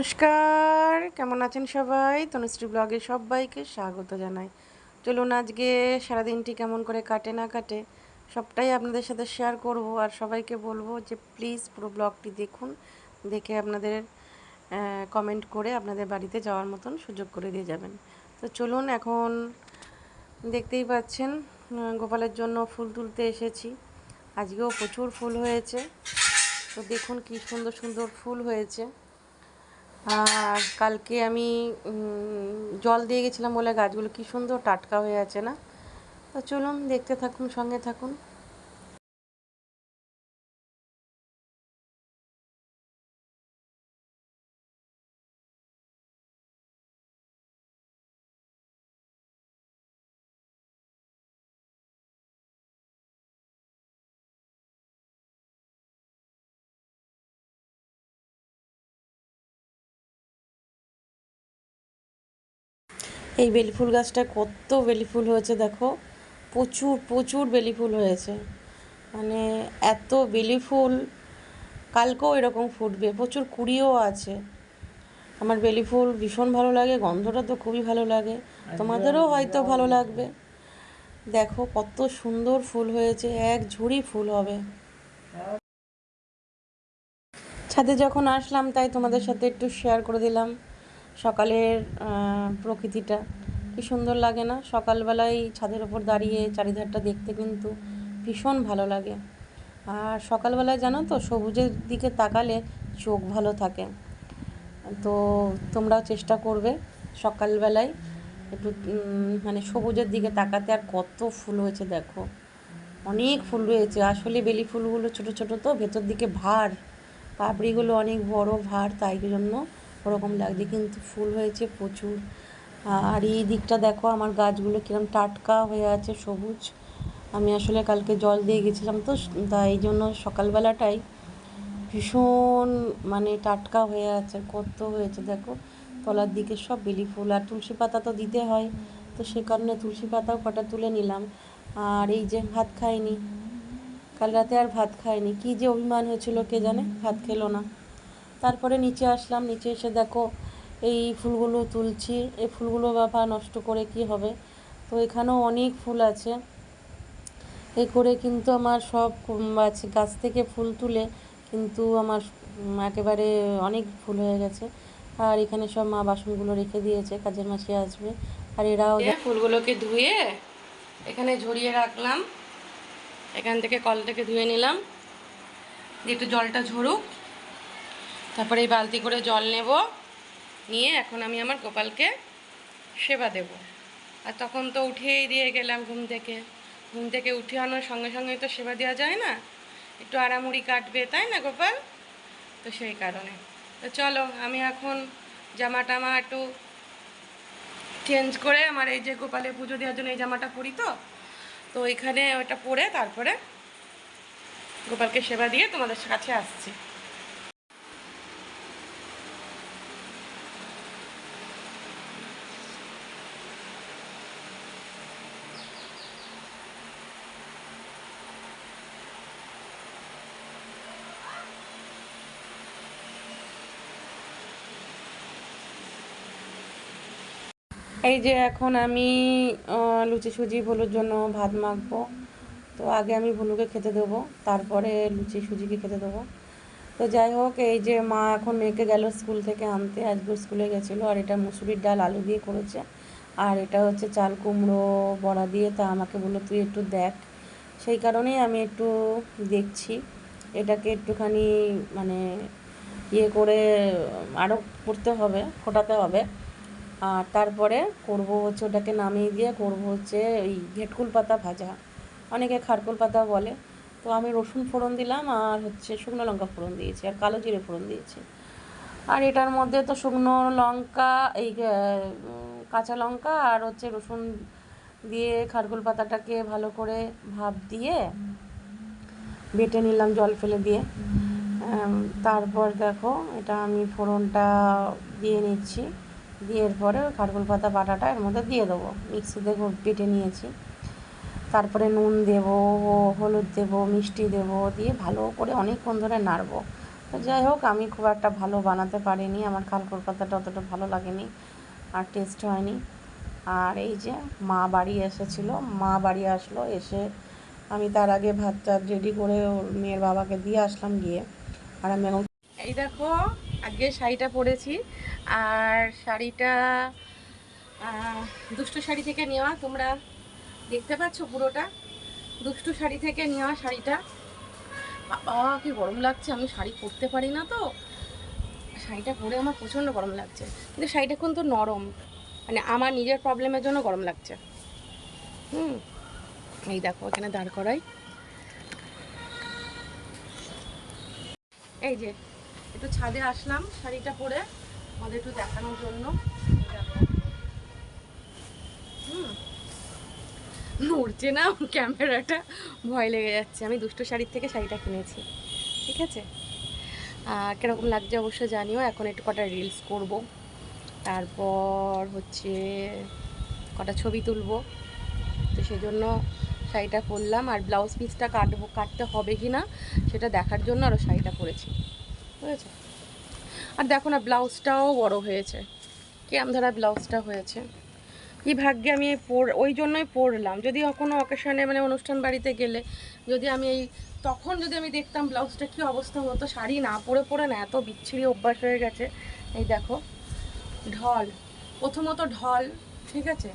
নমস্কার, কেমন আছেন সবাই? তনুশ্রী ব্লগে সবাইকে স্বাগত জানাই। চলুন আজকে সারাদিনটি কেমন করে কাটে না কাটে, সবটাই আপনাদের সাথে শেয়ার করব আর সবাইকে বলব যে প্লিজ পুরো ব্লগটি দেখুন, দেখে আপনাদের কমেন্ট করে আপনাদের বাড়িতে যাওয়ার মতন সুযোগ করে দিয়ে যাবেন। তো চলুন এখন দেখতেই পাচ্ছেন গোপালের জন্য ফুল তুলতে এসেছি। আজকেও প্রচুর ফুল হয়েছে। তো দেখুন কি সুন্দর সুন্দর ফুল হয়েছে। কালকে আমি জল দিয়ে গেছিলাম বলে গাছগুলো কি সুন্দর টাটকা হয়ে আছে না? তো চলুন দেখতে থাকুন, সঙ্গে থাকুন। এই বেলি ফুল গাছটা কত বেলি ফুল হয়েছে দেখো। প্রচুর প্রচুর বেলি ফুল হয়েছে। মানে এত বেলি ফুল কালকেও এরকম ফুটবে প্রচুর কুড়িও আছে। আমার বেলি ফুল ভীষণ ভালো লাগে গন্ধটা তো খুবই ভালো লাগে। তোমাদেরও হয়তো ভালো লাগবে। দেখো কত সুন্দর ফুল হয়েছে এক ঝুড়ি ফুল হবে। ছাদে যখন আসলাম তাই তোমাদের সাথে একটু শেয়ার করে দিলাম সকালের প্রকৃতিটা। কি সুন্দর লাগে না? সকালবেলায় ছাদের ওপর দাঁড়িয়ে চারিধারটা দেখতে কিন্তু ভীষণ ভালো লাগে। আর সকালবেলায় জানো তো, সবুজের দিকে তাকালে চোখ ভালো থাকে। তো তোমরাও চেষ্টা করবে সকালবেলায় একটু মানে সবুজের দিকে তাকাতে। আর কত ফুল হয়েছে দেখো। অনেক ফুল রয়েছে। আসলে বেলি ফুলগুলো ছোট ছোট তো, ভেতর দিকে ভার। পাপড়িগুলো অনেক বড় ভার, তাই জন্য ওরকম লাগছে। কিন্তু ফুল হয়েছে প্রচুর। আর এই দিকটা দেখো, আমার গাছগুলো কিরম টাটকা হয়ে আছে, সবুজ। আমি আসলে কালকে জল দিয়ে গেছিলাম তো, তাই জন্য সকালবেলাটাই ভীষণ মানে টাটকা হয়ে আছে, কত হয়েছে দেখো। তলার দিকে সব বেলি ফুল, আর তুলসী পাতা তো দিতে হয়, তো সে কারণে তুলসী পাতাও কটা তুলে নিলাম। আর এই যে ভাত খাইনি, কাল রাতে আর ভাত খাইনি, কি যে অভিমান হয়েছিল কে জানে, ভাত খেলো না। তারপরে নিচে আসলাম, নিচে এসে দেখো এই ফুলগুলো তুলছি। এই ফুলগুলো বাবা নষ্ট করে কি হবে? তো এখানেও অনেক ফুল আছে। এই করে কিন্তু আমার সব আছে, গাছ থেকে ফুল তুলে কিন্তু আমার একেবারে অনেক ফুল হয়ে গেছে। আর এখানে সব মা বাসনগুলো রেখে দিয়েছে, কাজের মাসি আসবে। আর এরাও ফুলগুলোকে ধুয়ে এখানে ঝরিয়ে রাখলাম। এখান থেকে কল থেকে ধুয়ে নিলাম। একটু জলটা ঝরুক। তারপরে এই বালতি করে জল নেব। নিয়ে এখন আমি আমার গোপালকে সেবা দেব। আর তখন তো উঠিয়েই দিয়ে গেলাম ঘুম থেকে। ঘুম থেকে উঠে আনার সঙ্গে সঙ্গে তো সেবা দেওয়া যায় না? একটু আড়ামুড়ি কাটবে, তাই না গোপাল? তো সেই কারণে। তো চলো, আমি এখন জামা টামা একটু চেঞ্জ করে আমার এই যে গোপালে পুজো দেওয়ার জন্য এই জামাটা পরি তো? তো এখানে ওটা পরে তারপরে গোপালকে সেবা দিয়ে তোমাদের কাছে আসছি। এই যে এখন আমি লুচি সুজি ভুলুর জন্য ভাত মাখবো। তো আগে আমি ভুলুকে খেতে দেবো, তারপরে লুচি সুজিকে খেতে দেবো। তো যাই হোক, এই যে মা এখন মেয়েকে গেল স্কুল থেকে আনতে আজকে স্কুলে গেছিল, আর এটা মুসুরির ডাল, আলু দিয়ে করেছে। আর এটা হচ্ছে চাল কুমড়ো বড়া দিয়ে, তা আমাকে বলল, তুই একটু দেখ। সেই কারণেই আমি একটু দেখছি। এটাকে একটুখানি মানে ইয়ে করে আরও করতে হবে, ফোটাতে হবে। আর তারপরে করব হচ্ছে ওটাকে নামিয়ে দিয়ে করব হচ্ছে ওই ঘেটকুল পাতা ভাজা। অনেকে খারকুল পাতা বলে। তো আমি রসুন ফোড়ন দিলাম আর হচ্ছে শুকনো লঙ্কা ফোড়ন দিয়েছি আর কালো জিরে ফোড়ন দিয়েছি। আর এটার মধ্যে তো শুকনো লঙ্কা, এই কাঁচা লঙ্কা আর হচ্ছে রসুন দিয়ে খারকুল পাতাটাকে ভালো করে ভাপ দিয়ে বেটে নিলাম জল ফেলে দিয়ে। তারপর দেখো এটা আমি ফোড়নটা দিয়ে নিচ্ছি। দিয়ে এরপরে খারকুল পাতা বাটাটা এর মধ্যে দিয়ে দেবো। মিক্সিতে বেটে নিয়েছি। তারপরে নুন দেবো, হলুদ দেবো, মিষ্টি দেবো, দিয়ে ভালো করে অনেকক্ষণ ধরে নাড়বো। তো যাই হোক, আমি খুব একটা ভালো বানাতে পারিনি। আমার খাল পাতাটা অতটা ভালো লাগেনি আর টেস্ট হয়নি। আর এই যে মা বাড়ি এসেছিল, মা বাড়ি আসলো, এসে আমি তার আগে ভাত টাত রেডি করে ওর মেয়ের বাবাকে দিয়ে আসলাম গিয়ে। আর আমি এই দেখো আজকে শাড়িটা পরেছি। আর শাড়িটা দুষ্টু শাড়ি থেকে নেওয়া, তোমরা দেখতে পাচ্ছ পুরোটা। দুষ্টু শাড়ি থেকে নেওয়া শাড়িটা। বাবা, কি গরম লাগছে, আমি শাড়ি পরতে পারি না তো। শাড়িটা পরে আমার প্রচণ্ড গরম লাগছে। কিন্তু শাড়িটা কিন্তু নরম। মানে আমার নিজের প্রবলেমের জন্য গরম লাগছে। হুম, এই দেখো, এখানে দাঁড় করাই। এই যে, একটু ছাদে আসলাম শাড়িটা পরে। আমাদের একটু দেখানোর জন্য। নড়ছে না ক্যামেরাটা। ভয় লেগে যাচ্ছে। আমি দুষ্ট শাড়ির থেকে শাড়িটা কিনেছি। ঠিক আছে? কীরকম লাগছে অবশ্যই জানিও। এখন একটু কটা রিলস করব। তারপর হচ্ছে কটা ছবি তুলবো। তো সেই জন্য শাড়িটা পরলাম আর ব্লাউজ পিসটা কাটবো, কাটতে হবে কি না, সেটা দেখার জন্য আরও শাড়িটা পরেছি। বুঝেছ? আর দেখো না, ব্লাউজটাও বড় হয়েছে। কেরাম ধারা ব্লাউজটা হয়েছে। কি ভাগ্যে আমি পর, ওই জন্যই পরলাম। যদি কোনো অকেশনে মানে অনুষ্ঠান বাড়িতে গেলে, যদি আমি এই, তখন যদি আমি দেখতাম ব্লাউজটা কী অবস্থা হতো, শাড়ি না পরে পরে না, এত বিচ্ছিরি অভ্যাস হয়ে গেছে। এই দেখো, ঢল। প্রথমত ঢল, ঠিক আছে?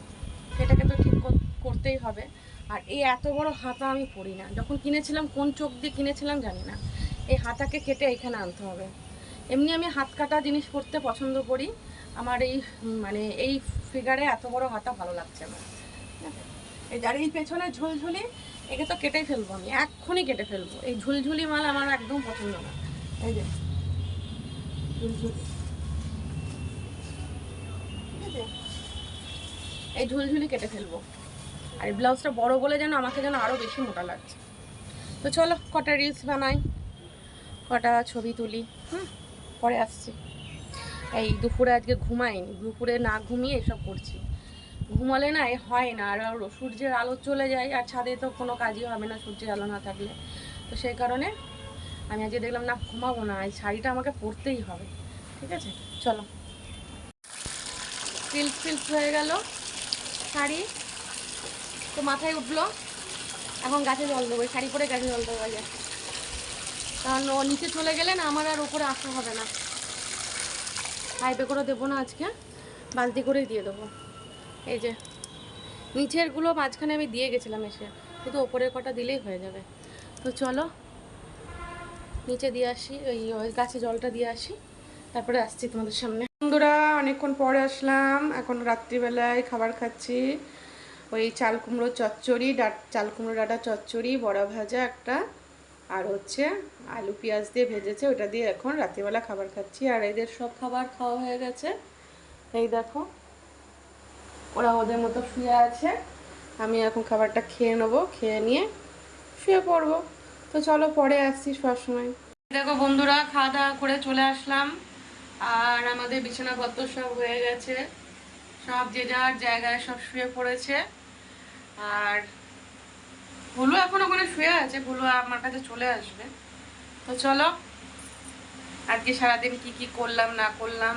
সেটাকে তো ঠিক করতেই হবে। আর এই এত বড় হাতা আমি পরি না। যখন কিনেছিলাম, কোন চোখ দিয়ে কিনেছিলাম জানি না। এই হাতাকে কেটে এখানে আনতে হবে। এমনি আমি হাত কাটা জিনিস পরতে পছন্দ করি। আমার এই মানে এই ফিগারে এত বড় হাতা ভালো লাগছে আমার? এই যার এই পেছনে ঝুলঝুলি, একে তো কেটেই ফেলব আমি, এক্ষুনি কেটে ফেলব। এই ঝুলঝুলি মাল আমার একদম পছন্দ না। এই যে, ঝুলঝুলি? এই ঝুলঝুলি কেটে ফেলব। আর এই ব্লাউজটা বড় বলে যেন আমাকে যেন আরও বেশি মোটা লাগছে। তো চলো, কটা রিলস বানাই, কটা ছবি তুলি, হুম? পরে আসছি। এই দুপুরে আজকে ঘুমাইনি। দুপুরে না ঘুমিয়ে এসব করছি। ঘুমালে না এ হয় না। আর সূর্যের আলো চলে যায়, আর ছাদে তো কোনো কাজই হবে না সূর্যের আলো না থাকলে। তো সেই কারণে আমি আজকে দেখলাম, না, ঘুমাবো না। এই শাড়িটা আমাকে পরতেই হবে। ঠিক আছে? চলো। সিল্ক সিল্ক হয়ে গেল শাড়ি। তো মাথায় উঠল। এখন গাছে জল দেবো। শাড়ি পরে গাছে জল দেবো আগে কারণ ও নিচে চলে গেলে না আমার আর উপরে আসা হবে না। পাইপে করে দেবো না আজকে। বালতি করেই দিয়ে দেবো। এই যে নিচেরগুলো মাঝখানে আমি দিয়ে গেছিলাম এসে। শুধু ওপরের কটা দিলেই হয়ে যাবে। তো চলো, নিচে দিয়ে আসি, ওই ওই গাছে জলটা দিয়ে আসি। তারপরে আসছি তোমাদের সামনে। বন্ধুরা, অনেকক্ষণ পরে আসলাম। এখন রাত্রিবেলায় খাবার খাচ্ছি। ওই চাল কুমড়ো চচ্চড়ি চাল কুমড়ো ডাটা চচ্চড়ি, বড়া ভাজা একটা। আর হচ্ছে আলু, পেঁয়াজ দিয়ে ভেজেছে, ওটা দিয়ে এখন রাত্রিবেলা খাবার খাচ্ছি। আর এদের সব খাবার খাওয়া হয়ে গেছে। এই দেখো, ওরা ওদের মতো শুয়ে আছে। আমি এখন খাবারটা খেয়ে নেব, খেয়ে নিয়ে শুয়ে পড়ব। তো চলো পরে আসছি সবসময়। দেখো বন্ধুরা, খাওয়া দাওয়া করে চলে আসলাম। আর আমাদের বিছানাপত্র সব হয়ে গেছে। সব যে যার জায়গায় সব শুয়ে পড়েছে। আর ভুলু এখন ওখানে শুয়ে আছে, ভুলু আমার কাছে চলে আসবে। তো চলো, আজকে সারাদিন কি কি করলাম, না করলাম,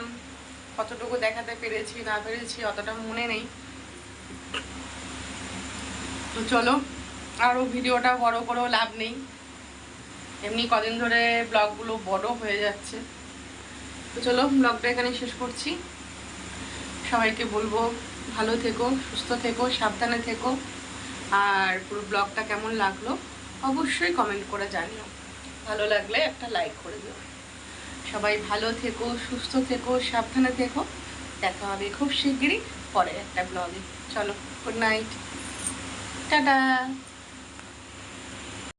কতটুকু দেখাতে পেরেছি, না পেরেছি, অতটা মনে নেই। তো চলো আরও ভিডিওটা বড় করেও লাভ নেই। এমনি কদিন ধরে ব্লগগুলো বড় হয়ে যাচ্ছে। তো চলো, ব্লগটা এখানে শেষ করছি। সবাইকে বলব, ভালো থেকো, সুস্থ থেকো, সাবধানে থেকো। আর পুরো ব্লগটা কেমন লাগল অবশ্যই কমেন্ট করে জানিও। ভালো লাগলে একটা লাইক করে দিও। সবাই ভালো থেকো, সুস্থ থেকো, সাবধানে থেকো। দেখা হবে খুব শিগগিরই পরে একটা ব্লগে চলো গুড নাইট টাটা।